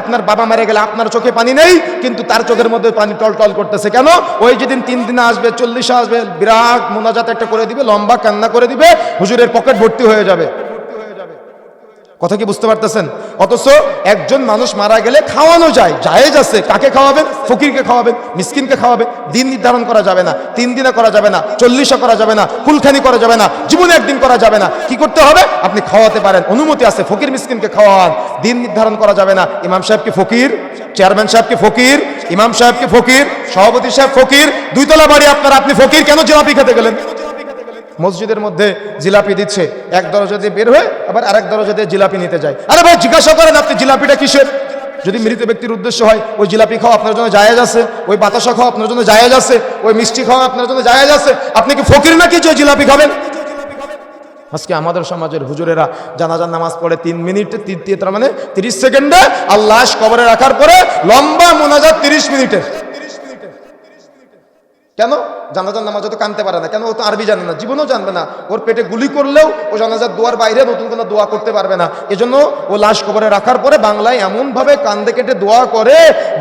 আপনার বাবা মারা গেলে আপনার চোখে পানি নেই, কিন্তু তার চোখের মধ্যে পানি টল টল করতেছে কেন? ওই যেদিন তিন দিন আসবে, চল্লিশে আসবে, বিরাট মোনাজাত একটা করে দিবে, লম্বা কান্না করে দিবে, হুজুরের পকেট ভর্তি হয়ে যাবে। কথা কি বুঝতে পারতেছেন? অথচ একজন মানুষ মারা গেলে খাওয়ানো যায়, জায়েজ আছে। কাকে খাওয়াবেন? ফকিরকে খাওয়াবেন, মিসকিনকে খাওয়াবেন। দিন নির্ধারণ করা যাবে না, তিন দিনে করা যাবে না চল্লিশে করা যাবে না কুলখানি করা যাবে না, জীবনে একদিন করা যাবে না। কি করতে হবে? আপনি খাওয়াতে পারেন, অনুমতি আছে, ফকির মিসকিনকে খাওয়ান। দিন নির্ধারণ করা যাবে না, ইমাম সাহেবকে ফকির? চেয়ারম্যান সাহেবকে ফকির? ইমাম সাহেবকে ফকির? সভাপতি সাহেব ফকির? দুইতলা বাড়ি আপনার, আপনি ফকির? কেন জিলাপি খেতে গেলেন? মসজিদের মধ্যে জিলাপি দিচ্ছে। এক দরজা দিয়ে বের হয়ে আবার আরেক দরজা দিয়ে জিলাপি নিতে যায়। আরে ভাই, জিজ্ঞাসা করেন আপনি জিলাপিটা কিসের? যদি মৃত ব্যক্তির উদ্দেশ্য হয়, ওই জিলাপি খাওয়া আপনার জন্য জায়েজ আছে, ওই বাতাসা খাওয়া আপনার জন্য জায়েজ আছে, ওই মিষ্টি খাওয়া আপনার জন্য জায়েজ আছে, আপনি কি ফকির নাকি যে জিলাপি খাবেন? আজকে আমাদের সমাজের হুজুরেরা জানাজার নামাজ পড়ে তিন মিনিটে তার মানে তিরিশ সেকেন্ডে আল্লাহ কবরে রাখার পরে লম্বা মোনাজাত তিরিশ মিনিটে কেন? জানাজার নামাজ তো কানতে পারে না। কেন? ও তো আরবি জানে না, জীবনও জানবে না। ওর পেটে গুলি করলেও ও জানাজার দোয়ার বাইরে নতুন কোনো দোয়া করতে পারবে না। এজন্য ও লাশ কবরে রাখার পরে বাংলায় এমনভাবে কান্দে কেটে দোয়া করে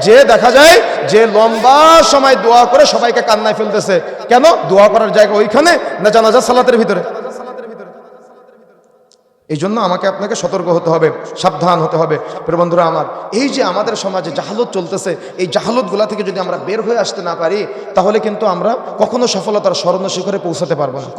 যে দেখা যায় যে লম্বা সময় দোয়া করে সবাইকে কান্নায় ফেলতেছে। কেন? দোয়া করার জায়গা ওইখানে না জানাজার সালাতের ভিতরে? এই জন্য আমাকে আপনাকে সতর্ক হতে হবে, সাবধান হতে হবে। প্রিয় বন্ধুরা আমার, এই যে আমাদের সমাজে জাহালত চলতেছে, এই জাহালতগুলা থেকে যদি আমরা বের হয়ে আসতে না পারি, তাহলে কিন্তু আমরা কখনো সফলতার স্বর্ণ শিখরে পৌঁছাতে পারব না।